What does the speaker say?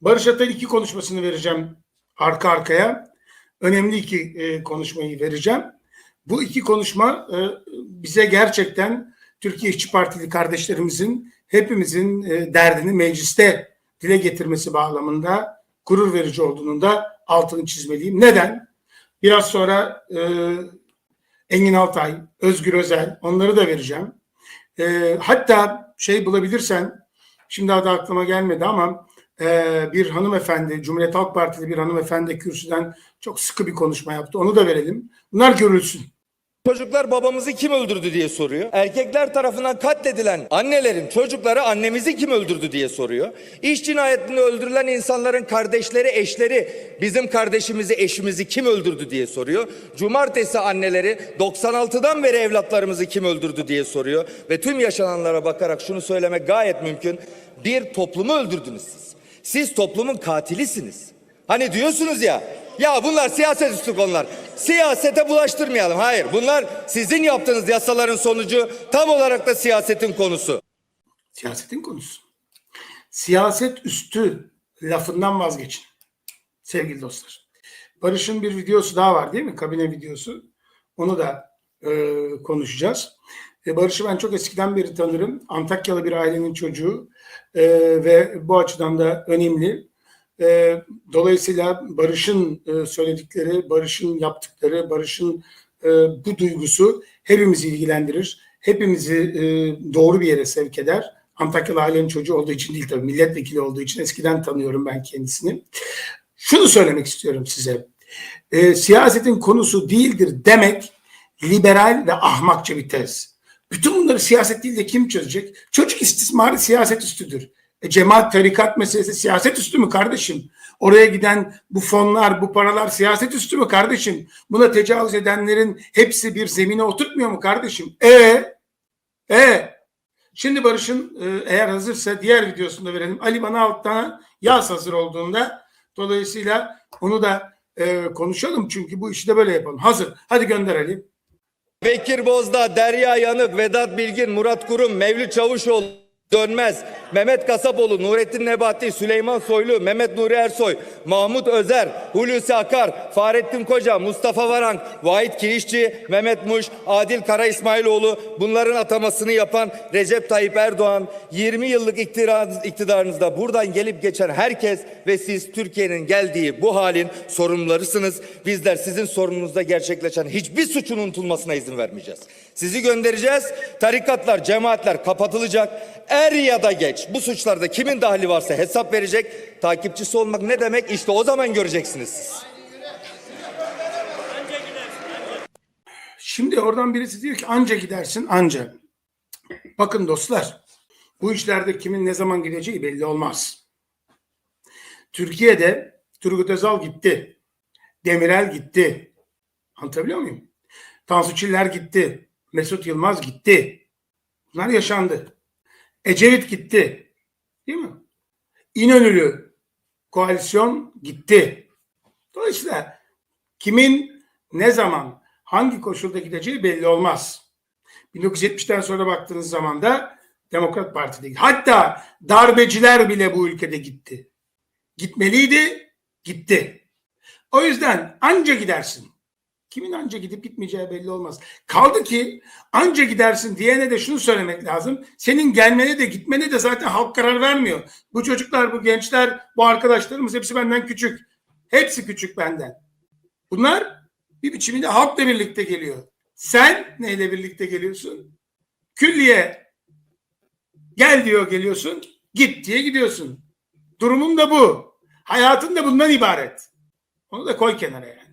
Barış Atay iki konuşmasını vereceğim arka arkaya. Önemli iki e, konuşmayı vereceğim. Bu iki konuşma e, bize gerçekten Türkiye İşçi Partili kardeşlerimizin hepimizin e, derdini mecliste dile getirmesi bağlamında gurur verici olduğunun da altını çizmeliyim. Neden? Biraz sonra e, Engin Altay, Özgür Özel onları da vereceğim. E, hatta şey bulabilirsen şimdi adı aklıma gelmedi ama e, bir hanımefendi, Cumhuriyet Halk Partili bir hanımefendi kürsüden çok sıkı bir konuşma yaptı. Onu da verelim. Bunlar görülsün. Çocuklar babamızı kim öldürdü diye soruyor. Erkekler tarafından katledilen annelerin çocukları annemizi kim öldürdü diye soruyor. İş cinayetinde öldürülen insanların kardeşleri, eşleri bizim kardeşimizi, eşimizi kim öldürdü diye soruyor. Cumartesi anneleri 96'dan beri evlatlarımızı kim öldürdü diye soruyor. Ve tüm yaşananlara bakarak şunu söylemek gayet mümkün. Bir toplumu öldürdünüz siz. Siz toplumun katilisiniz. Hani diyorsunuz ya, ya bunlar siyaset üstü konular. Siyasete bulaştırmayalım. Hayır, bunlar sizin yaptığınız yasaların sonucu tam olarak da siyasetin konusu. Siyasetin konusu. Siyaset üstü lafından vazgeçin. Sevgili dostlar. Barış'ın bir videosu daha var değil mi? Kabine videosu. Onu da e, konuşacağız. E, Barış'ı ben çok eskiden beri tanırım. Antakyalı bir ailenin çocuğu e, ve bu açıdan da önemli. E, dolayısıyla Barış'ın e, söyledikleri, Barış'ın yaptıkları, Barış'ın e, bu duygusu hepimizi ilgilendirir. Hepimizi e, doğru bir yere sevk eder. Antakyalı ailenin çocuğu olduğu için değil tabii milletvekili olduğu için eskiden tanıyorum ben kendisini. Şunu söylemek istiyorum size. E, siyasetin konusu değildir demek liberal ve ahmakça bir tez. Bütün bunları siyaset değil de kim çözecek? Çocuk istismarı siyaset üstüdür. E, cemaat tarikat meselesi siyaset üstü mü kardeşim? Oraya giden bu fonlar, bu paralar siyaset üstü mü kardeşim? Buna tecavüz edenlerin hepsi bir zemine oturtmuyor mu kardeşim? E e Şimdi Barış'ın e, eğer hazırsa diğer videosunu da verelim. Ali bana alttan yaz hazır olduğunda dolayısıyla onu da e, konuşalım çünkü bu işi de böyle yapalım. Hazır. Hadi gönder Ali. Bekir Bozdağ, Derya Yanık, Vedat Bilgin, Murat Kurum, Mevlüt Çavuşoğlu, Dönmez, Mehmet Kasapoğlu, Nurettin Nebati, Süleyman Soylu, Mehmet Nuri Ersoy, Mahmut Özer, Hulusi Akar, Fahrettin Koca, Mustafa Varank, Vahit Kirişçi, Mehmet Muş, Adil Kara İsmailoğlu bunların atamasını yapan Recep Tayyip Erdoğan 20 yıllık iktidar- iktidarınızda buradan gelip geçen herkes ve siz Türkiye'nin geldiği bu halin sorumlularısınız. Bizler sizin sorununuzda gerçekleşen hiçbir suçun unutulmasına izin vermeyeceğiz. Sizi göndereceğiz. Tarikatlar, cemaatler kapatılacak. Er ya da geç bu suçlarda kimin dahli varsa hesap verecek. Takipçisi olmak ne demek? İşte o zaman göreceksiniz siz. Şimdi oradan birisi diyor ki anca gidersin anca. Bakın dostlar bu işlerde kimin ne zaman gideceği belli olmaz. Türkiye'de Turgut Özal gitti. Demirel gitti. Anlatabiliyor muyum? Tansu Çiller gitti. Mesut Yılmaz gitti. Bunlar yaşandı. Ecevit gitti. Değil mi? İnönülü koalisyon gitti. Dolayısıyla kimin ne zaman hangi koşulda gideceği belli olmaz. 1970'ten sonra baktığınız zaman da Demokrat Parti'de gitti. Hatta darbeciler bile bu ülkede gitti. Gitmeliydi, gitti. O yüzden anca gidersin. Kimin anca gidip gitmeyeceği belli olmaz. Kaldı ki anca gidersin diyene de şunu söylemek lazım. Senin gelmene de gitmene de zaten halk karar vermiyor. Bu çocuklar, bu gençler, bu arkadaşlarımız hepsi benden küçük. Hepsi küçük benden. Bunlar bir biçimde halkla birlikte geliyor. Sen neyle birlikte geliyorsun? Külliye gel diyor geliyorsun, git diye gidiyorsun. Durumun da bu. Hayatın da bundan ibaret. Onu da koy kenara yani.